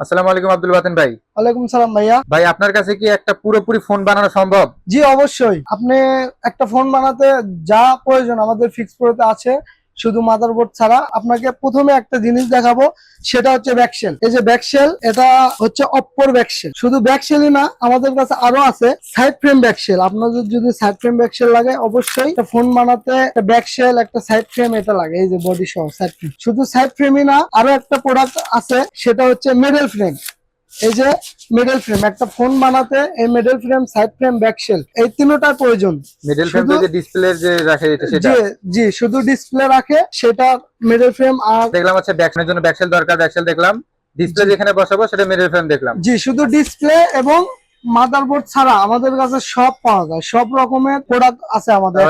আসসালামু আলাইকুম আব্দুল বাতেন ভাই। ওয়ালাইকুম সালাম ভাইয়া। ভাই আপনার কাছে কি একটা পুরোপুরি ফোন বানানো সম্ভব? জি অবশ্যই। আপনি একটা ফোন বানাতে যা প্রয়োজন আমাদের ফিক্স প্রোতে আছে। শুধু মাদারবোর্ড ছাড়া আপনাকে প্রথমে একটা জিনিস দেখাবো, সেটা হচ্ছে ব্যাকশেল এই যে ব্যাকশেল এটা হচ্ছে অপ্পর ব্যাকশেল শুধু ব্যাকশেলই না, আমাদের কাছে আরও আছে সাইড ফ্রেম ব্যাকশেল আপনাদের যদি সাইড ফ্রেম ব্যাকশেল লাগে, অবশ্যই ফোন বানাতে একটা ব্যাকশেল একটা সাইড ফ্রেম এটা লাগে, এই যে বডি সহ সাইড ফ্রেম শুধু সাইড ফ্রেমই না, আরও একটা প্রোডাক্ট আছে, সেটা হচ্ছে মেডেল ফ্রেম এই যে মিডল ফ্রেম একটা ফোন বানাতে এই middle frame side frame back shell এই তিনটার প্রয়োজন। মিডল ফ্রেম যে ডিসপ্লে যে রাখে এটা সেটা? জি জি শুধু ডিসপ্লে রাখে সেটা মিডল ফ্রেম আর দেখলাম হচ্ছে ব্যাকসেলের জন্য ব্যাকসেল দরকার ব্যাকসেল দেখলাম। ডিসপ্লে যেখানে বসাবো সেটা মিডল ফ্রেম দেখলাম। জি শুধু ডিসপ্লে এবং মাদারবোর্ড ছাড়া আমাদের কাছে সব পাওয়া যায়। সব রকমের প্রোডাক্ট আছে আমাদের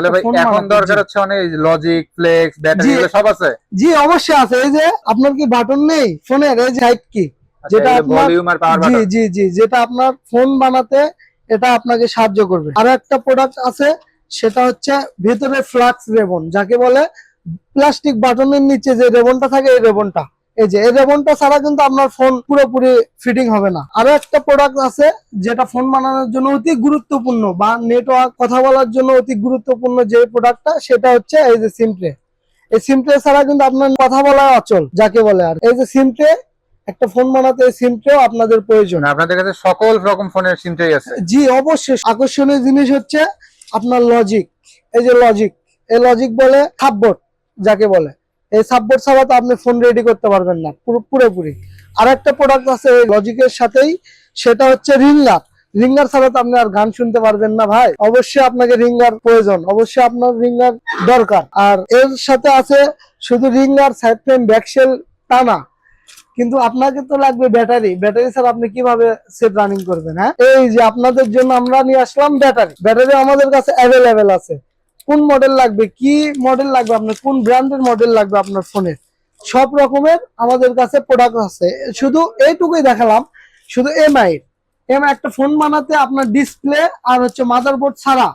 এখন দরকার হচ্ছে অনেক লজিক ফ্লেক্স ব্যাটারি সব আছে? জি অবশ্যই আছে। এই যে আপনার কি বাটন নেই? ফোনের এই যে হাইট কি? যেটা আপনার- জি জি জি যেটা আপনার ফোন বানাতে এটা আপনাকে সাহায্য করবে। আর একটা প্রোডাক্ট আছে সেটা হচ্ছে ভেতরে ফ্লাক্স রেবন যাকে বলে প্লাস্টিক বাটনের নিচে যে রেবনটা থাকে এই রেবনটা এই যে এই রেবনটা ছাড়া কিন্তু আপনার ফোন পুরোপুরি ফিটিং হবে না। আরও একটা প্রোডাক্ট আছে যেটা ফোন বানানোর জন্য অতি গুরুত্বপূর্ণ বা নেটওয়ার্ক কথা বলার জন্য অতি গুরুত্বপূর্ণ যে প্রোডাক্টটা সেটা হচ্ছে এই যে সিমট্রে এই সিমট্রে ছাড়া কিন্তু আপনার কথা বলা অচল যাকে বলে আর। এই যে সিমট্রে একটা ফোন বানাতে সিমটাও আপনাদের প্রয়োজন। আপনাদের কাছে সকল রকম ফোনের সিমটাই আছে। জি অবশ্যই। আকর্ষণীয় জিনিস হচ্ছে আপনার লজিক এই যে লজিক এই লজিক বলে সাববোর্ড যাকে বলে। এই সাববোর্ড ছাড়া তো আপনি ফোন রেডি করতে পারবেন না পুরো পুরোপুরি। আর একটা প্রোডাক্ট আছে এই লজিকের সাথেই সেটা হচ্ছে রিঙ্গার রিঙ্গার ছাড়া তো আপনি আর গান শুনতে পারবেন না ভাই। অবশ্যই আপনাকে রিঙ্গার প্রয়োজন। অবশ্যই আপনার রিঙ্গার দরকার। আর এর সাথে আছে শুধু রিঙ্গার সাইড ফ্রেম ব্যাকশেল তা না। কিন্তু আপনাকে তো লাগবে ব্যাটারি। ব্যাটারি ছাড়া আপনি কীভাবে সেট রানিং করবেন হ্যাঁ? এই যে আপনাদের জন্য আমরা নিয়ে আসলাম ব্যাটারি। ব্যাটারি আমাদের কাছে অ্যাভেলেবেল আছে। কোন মডেল লাগবে, কি মডেল লাগবে আপনার, কোন ব্র্যান্ডের মডেল লাগবে আপনার ফোনে সব রকমের আমাদের কাছে প্রোডাক্ট আছে। শুধু এইটুকুই দেখালাম। শুধু এমআই এম একটা ফোন বানাতে আপনার ডিসপ্লে আর হচ্ছে মাদারবোর্ড ছাড়া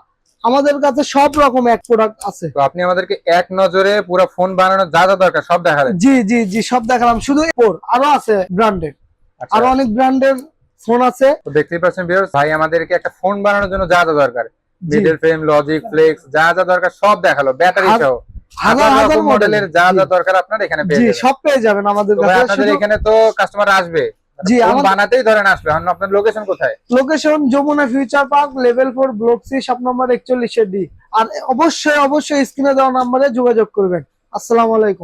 আমাদের কাছে সব রকম এক প্রোডাক্ট আছে। তো আপনি আমাদেরকে এক নজরে পুরো ফোন বানানোর যা যা দরকার সব দেখালেন জি জি জি সব দেখালাম। শুধু আরও আছে ব্র্যান্ডেড আচ্ছা, আরও অনেক ব্র্যান্ডের ফোন আছে। তো দেখতেই পাচ্ছেন ভিউয়ার্স ভাই আমাদেরকে একটা ফোন বানানোর জন্য যা যা দরকার। মিডল ফ্রেম লজিক ফ্লেক্স যা যা দরকার সব দেখাল ব্যাটারি সহ। হাজার হাজার মডেলের যা যা দরকার আপনার এখানে পেয়ে জি যাবেন। সব পেয়ে যাবেন আমাদের কাছে। আপনাদের এখানে তো কাস্টমার আসবে। জি, ফোন বানাতেই ধরেন এখন আপনার লোকেশন কোথায়? Location Jamuna future park level four block C shop number একচল্লিশে D আর অবশ্যই অবশ্যই স্ক্রিনে দেওয়া নাম্বারে যোগাযোগ করবেন। আসসালামু আলাইকুম।